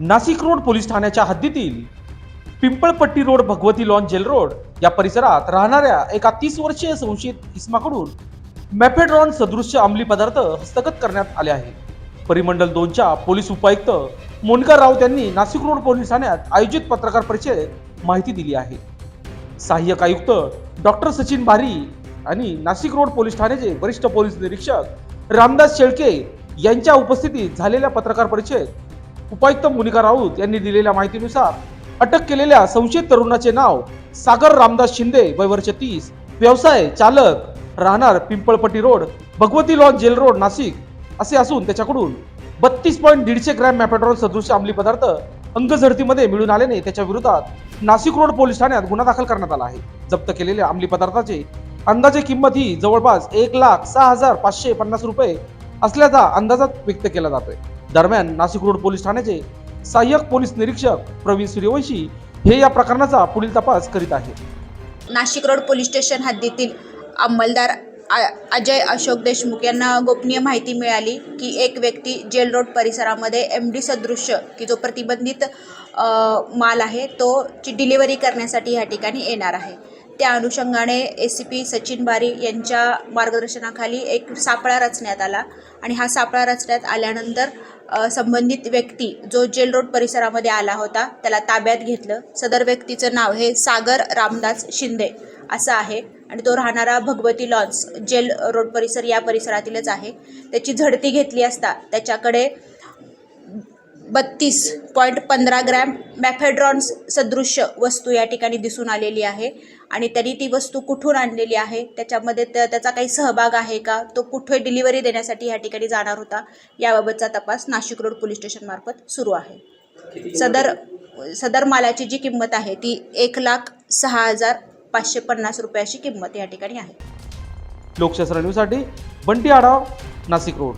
Nashik road police ठाण्याच्या हद्दीतील Pimpalpatti road Bhagwati lawn jail road या परिसरात राहणाऱ्या एका तीस वर्षीय संशयित इस्माकडून मॅफेड्रॉन सदृश्य अंमली पदार्थ हस्तगत करण्यात आले आहे. परिमंडल दोनच्या पोलीस उपायुक्त मोनिका राऊत यांनी नाशिक रोड पोलीस ठाण्यात आयोजित पत्रकार परिषदेत माहिती दिली आहे. सहाय्यक आयुक्त डॉक्टर सचिन भारी आणि नाशिक रोड पोलीस ठाण्याचे वरिष्ठ पोलीस निरीक्षक रामदास शेळके यांच्या उपस्थितीत झालेल्या पत्रकार परिषदेत उपायुक्त मुनिका राऊत यांनी दिलेल्या माहितीनुसार अटक केलेल्या संशयित तरुणाचे नाव सागर रामदास शिंदे वय वर्ष तीस व्यवसाय चालक राहणार Pimpalpatti road Bhagwati lawn jail road Nashik असे असून त्याच्याकडून बत्तीस पॉईंट दीडशे ग्रॅम मॅपेट्रॉल सदृश अंमली पदार्थ अंगझडतीमध्ये मिळून आल्याने त्याच्या विरोधात नाशिक रोड पोलीस ठाण्यात गुन्हा दाखल करण्यात आला आहे. जप्त केलेल्या अंमली पदार्थाचे अंदाजे किंमत ही जवळपास एक लाख सहा हजार पाचशे पन्नास रुपये असल्याचा अंदाजात व्यक्त केला जातोय. दरम्यान नाशिक रोड पोलीस ठाण्याचे सहाय्यक पोलीस निरीक्षक प्रवीण सूर्यवंशी हे या प्रकरणाचा पुढील तपास करीत आहेत. नाशिक रोड पोलीस स्टेशन हद्दीतील अंमलदार आ- अजय अशोक देशमुख यांना गोपनीय माहिती मिळाली की एक व्यक्ती जेल रोड परिसरामध्ये एम डी सदृश्य की जो प्रतिबंधित माल आहे तो ची डिलिव्हरी करण्यासाठी या ठिकाणी येणार आहे. त्या अनुषंगाने ए सी पी सचिन बारी यांच्या मार्गदर्शनाखाली एक सापळा रचण्यात आला. आणि हा सापळा रचण्यात आल्यानंतर संबंधित व्यक्ती जो जेल रोड परिसरामध्ये आला होता त्याला ताब्यात घेतलं. सदर व्यक्तीचं नाव हे सागर रामदास शिंदे असं आहे. आणि तो राहणारा भगवती लॉन्स जेल रोड परिसर या परिसरातीलच आहे. त्याची झडती घेतली असता त्याच्याकडे बत्तीस पॉईंट पंधरा ग्रॅम मॅफेड्रॉन्स सदृश्य वस्तू या ठिकाणी दिसून आलेली आहे. आणि त्यांनी ती वस्तू कुठून आणलेली आहे? त्याच्यामध्ये त्या- त्याचा काही सहभाग आहे का? तो कुठे डिलिव्हरी देण्यासाठी या ठिकाणी जाणार होता? याबाबतचा तपास नाशिक रोड पोलीस स्टेशन मार्फत सुरू आहे. सदर सदर मालाची जी किंमत आहे ती एक लाख सहा हजार पाचशे पन्नास रुपयाची किंमत या ठिकाणी आहे. लोकशास्त्र न्यूजसाठी बंटी आढाव नाशिक रोड.